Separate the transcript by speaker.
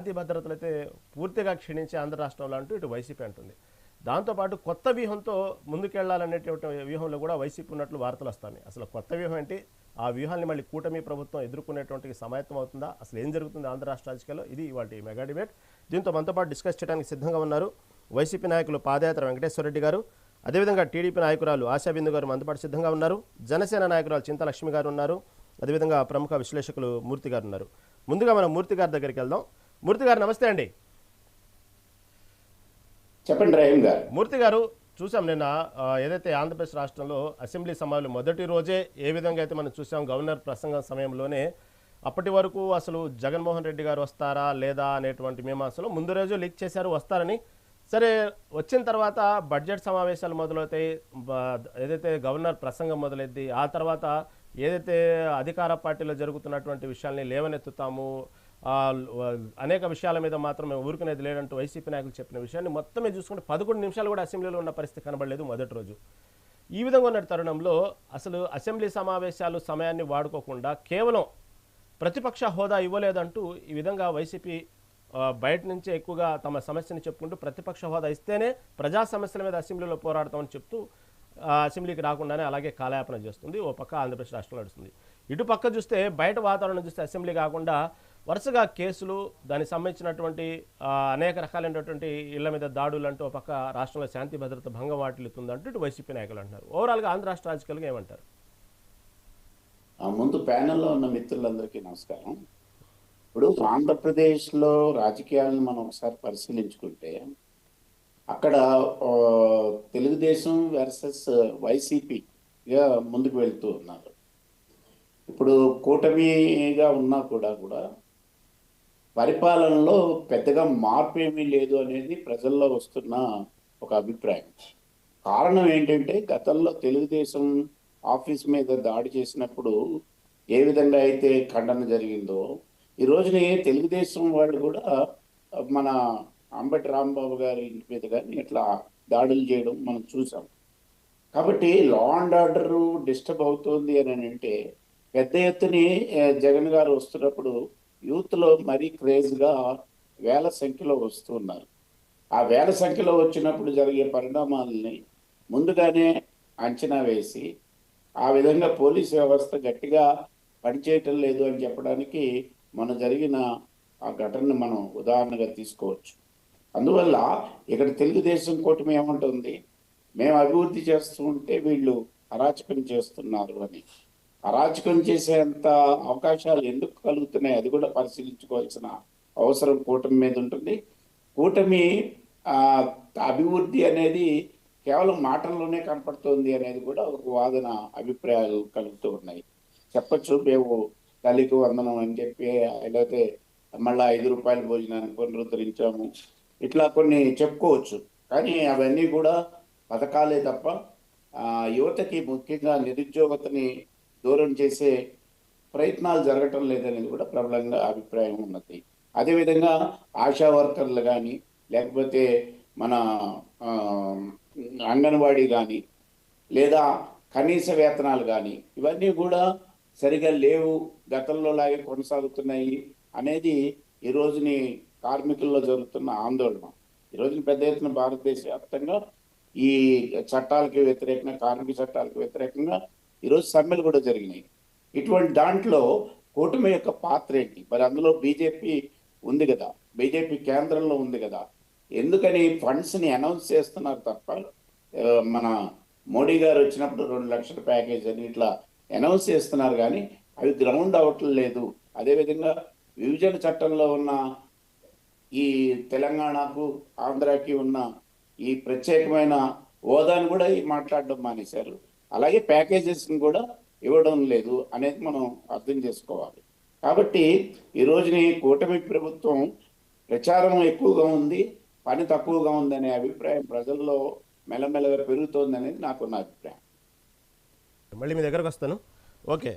Speaker 1: శాంతి భద్రతలు అయితే పూర్తిగా క్షీణించి ఆంధ్ర రాష్ట్రంలో అంటూ ఇటు వైసీపీ అంటుంది. దాంతోపాటు కొత్త వ్యూహంతో ముందుకెళ్ళాలనేటువంటి వ్యూహంలో కూడా వైసీపీ ఉన్నట్లు వార్తలు వస్తాయి అసలు కొత్త వ్యూహం ఏంటి? ఆ వ్యూహాన్ని మళ్ళీ కూటమి ప్రభుత్వం ఎదుర్కొనేటువంటి సమాయత్తం అవుతుందా? అసలు ఏం జరుగుతుంది ఆంధ్ర రాష్ట్ర రాజకీయాల్లో? ఇది ఇవాళ మెగా డిబేట్. దీంతో మనతో పాటు డిస్కస్ చేయడానికి సిద్ధంగా ఉన్నారు వైసీపీ నాయకులు పాదయాత్ర వెంకటేశ్వర రెడ్డి గారు. అదేవిధంగా టీడీపీ నాయకురాలు ఆశాబిందు గారు మనతో పాటు సిద్ధంగా ఉన్నారు. జనసేన నాయకురాలు చింతలక్ష్మి గారు ఉన్నారు. అదేవిధంగా ప్రముఖ విశ్లేషకులు మూర్తి గారు ఉన్నారు. ముందుగా మనం మూర్తి గారి దగ్గరికి వెళ్దాం. మూర్తి గారు నమస్తే అండి.
Speaker 2: చెప్పండి రహీం గారు.
Speaker 1: మూర్తి గారు చూసాం నిన్న ఏదైతే ఆంధ్రప్రదేశ్ రాష్ట్రంలో అసెంబ్లీ సమావేశం మొదటి రోజే ఏ విధంగా అయితే మనం చూసాం గవర్నర్ ప్రసంగం సమయంలోనే అప్పటి వరకు అసలు జగన్మోహన్ రెడ్డి గారు వస్తారా లేదా అనేటువంటి మీమాంసలో ముందు రోజు లీక్ చేశారు వస్తారని. సరే వచ్చిన తర్వాత బడ్జెట్ సమావేశాలు మొదలవుతాయి ఏదైతే గవర్నర్ ప్రసంగం మొదలైద్ది ఆ తర్వాత ఏదైతే అధికార పార్టీలో జరుగుతున్నటువంటి విషయాల్ని లేవనెత్తుతాము అనేక విషయాల మీద మాత్రం మేము ఊరుకునేది లేదంటూ వైసీపీ నాయకులు చెప్పిన విషయాన్ని మొత్తమే చూసుకుంటే పదకొండు నిమిషాలు కూడా అసెంబ్లీలో ఉన్న పరిస్థితి కనబడలేదు మొదటి రోజు. ఈ విధంగా ఉన్న తరుణంలో అసలు అసెంబ్లీ సమావేశాలు సమయాన్ని వాడుకోకుండా కేవలం ప్రతిపక్ష హోదా ఇవ్వలేదంటూ ఈ విధంగా వైసీపీ బయట నుంచే ఎక్కువగా తమ సమస్యని చెప్పుకుంటూ ప్రతిపక్ష హోదా ఇస్తేనే ప్రజా సమస్యల మీద అసెంబ్లీలో పోరాడతామని చెప్తూ అసెంబ్లీకి రాకుండానే అలాగే కాలయాపన చేస్తుంది. ఓ పక్క ఆంధ్రప్రదేశ్ రాష్ట్రంలో నడుస్తుంది. ఇటు పక్క చూస్తే బయట వాతావరణం చూస్తే అసెంబ్లీ కాకుండా వరుసగా కేసులు దానికి సంబంధించినటువంటి అనేక రకాలైనటువంటి ఇళ్ళ మీద దాడులు అంటూ ఒక పక్క రాష్ట్రంలో శాంతి భద్రత భంగం వాటిల్లుతుందంటూ ఇటు వైసీపీ నాయకులు అంటున్నారు. ఓవరాల్గా ఆంధ్ర రాష్ట్ర రాజకీయాలుగా ఏమంటారు?
Speaker 2: ఆ ముందు ప్యానెల్లో ఉన్న మిత్రులందరికీ నమస్కారం. ఇప్పుడు ఆంధ్రప్రదేశ్లో రాజకీయాలను మనం ఒకసారి పరిశీలించుకుంటే అక్కడ తెలుగుదేశం వర్సెస్ వైసీపీగా ముందుకు వెళ్తూ ఉన్నారు. ఇప్పుడు కూటమిగా ఉన్నా కూడా కూడా పరిపాలనలో పెద్దగా మార్పు ఏమీ లేదు అనేది ప్రజల్లో వస్తున్న ఒక అభిప్రాయం. కారణం ఏంటంటే గతంలో తెలుగుదేశం ఆఫీస్ మీద దాడి చేసినప్పుడు ఏ విధంగా అయితే ఖండన జరిగిందో ఈ రోజున తెలుగుదేశం వాళ్ళు కూడా మన అంబటి రాంబాబు గారి ఇంటి మీద కానీ ఇట్లా దాడులు చేయడం మనం చూసాం. కాబట్టి లా అండ్ ఆర్డర్ డిస్టర్బ్ అవుతుంది అని అంటే పెద్ద ఎత్తుని జగన్ గారు వస్తున్నప్పుడు యూత్లో మరీ క్రేజ్గా వేల సంఖ్యలో వస్తున్నారు ఆ వేల సంఖ్యలో వచ్చినప్పుడు జరిగే పరిణామాలని ముందుగానే అంచనా వేసి ఆ విధంగా పోలీస్ వ్యవస్థ గట్టిగా పనిచేయటం లేదు అని చెప్పడానికి మన జరిగిన ఆ ఘటనను మనం ఉదాహరణగా తీసుకోవచ్చు. అందువల్ల ఇక్కడ తెలుగుదేశం కూటమి ఏమంటుంది? మేము అభివృద్ధి చేస్తూ ఉంటే వీళ్ళు అరాచకం చేస్తున్నారు అని. అరాచకం చేసేంత అవకాశాలు ఎందుకు కలుగుతున్నాయి? అది కూడా పరిశీలించుకోవాల్సిన అవసరం కూటమి మీద ఉంటుంది. కూటమి అభివృద్ధి అనేది కేవలం మాటల్లోనే కనపడుతుంది అనేది కూడా ఒక వాదన అభిప్రాయాలు కలుగుతూ ఉన్నాయి. చెప్పచ్చు మేము తల్లికి వందనం అని చెప్పి లేకపోతే మళ్ళీ ఐదు రూపాయల భోజనాన్ని పునరుద్ధరించాము. ఇట్లా కొన్ని చెప్పుకోవచ్చు. కానీ అవన్నీ కూడా పథకాలే తప్ప యువతకి ముఖ్యంగా నిరుద్యోగతని దూరం చేసే ప్రయత్నాలు జరగటం లేదనేది కూడా ప్రబలంగా అభిప్రాయం ఉన్నది. అదేవిధంగా ఆశా వర్కర్లు కానీ లేకపోతే మన అంగన్వాడీ కానీ లేదా కనీస వేతనాలు కానీ ఇవన్నీ కూడా సరిగా లేవు. గతంలో లాగే కొనసాగుతున్నాయి అనేది ఈ రోజుని కార్మికుల్లో జరుగుతున్న ఆందోళన. ఈ రోజున పెద్ద ఎత్తున భారతదేశ వ్యాప్తంగా ఈ చట్టాలకి వ్యతిరేకంగా కార్మిక చట్టాలకు వ్యతిరేకంగా ఈరోజు సమ్మెలు కూడా జరిగినాయి. ఇటువంటి దాంట్లో కూటమి యొక్క పాత్ర ఏంటి? మరి అందులో బీజేపీ ఉంది కదా. బీజేపీ కేంద్రంలో ఉంది కదా. ఎందుకని ఫండ్స్ని అనౌన్స్ చేస్తున్నారు తప్ప మన మోడీ గారు వచ్చినప్పుడు రెండు లక్షల ప్యాకేజ్ అని ఇట్లా అనౌన్స్ చేస్తున్నారు కానీ అవి గ్రౌండ్ అవ్వటం లేదు. అదేవిధంగా విభజన చట్టంలో ఉన్న ఈ తెలంగాణకు ఆంధ్రాకి ఉన్న ఈ ప్రత్యేకమైన హోదాను కూడా మాట్లాడడం మానేశారు. అలాగే ప్యాకేజెస్ని కూడా ఇవ్వడం లేదు అనేది మనం అర్థం చేసుకోవాలి. కాబట్టి ఈ రోజుని కూటమి ప్రభుత్వం ప్రచారం ఎక్కువగా ఉంది పని తక్కువగా ఉందనే అభిప్రాయం ప్రజల్లో మెల్లమెల్లగా పెరుగుతోంది అనేది నాకున్న అభిప్రాయం.
Speaker 1: మళ్ళీ మీ దగ్గరకు వస్తాను. ఓకే.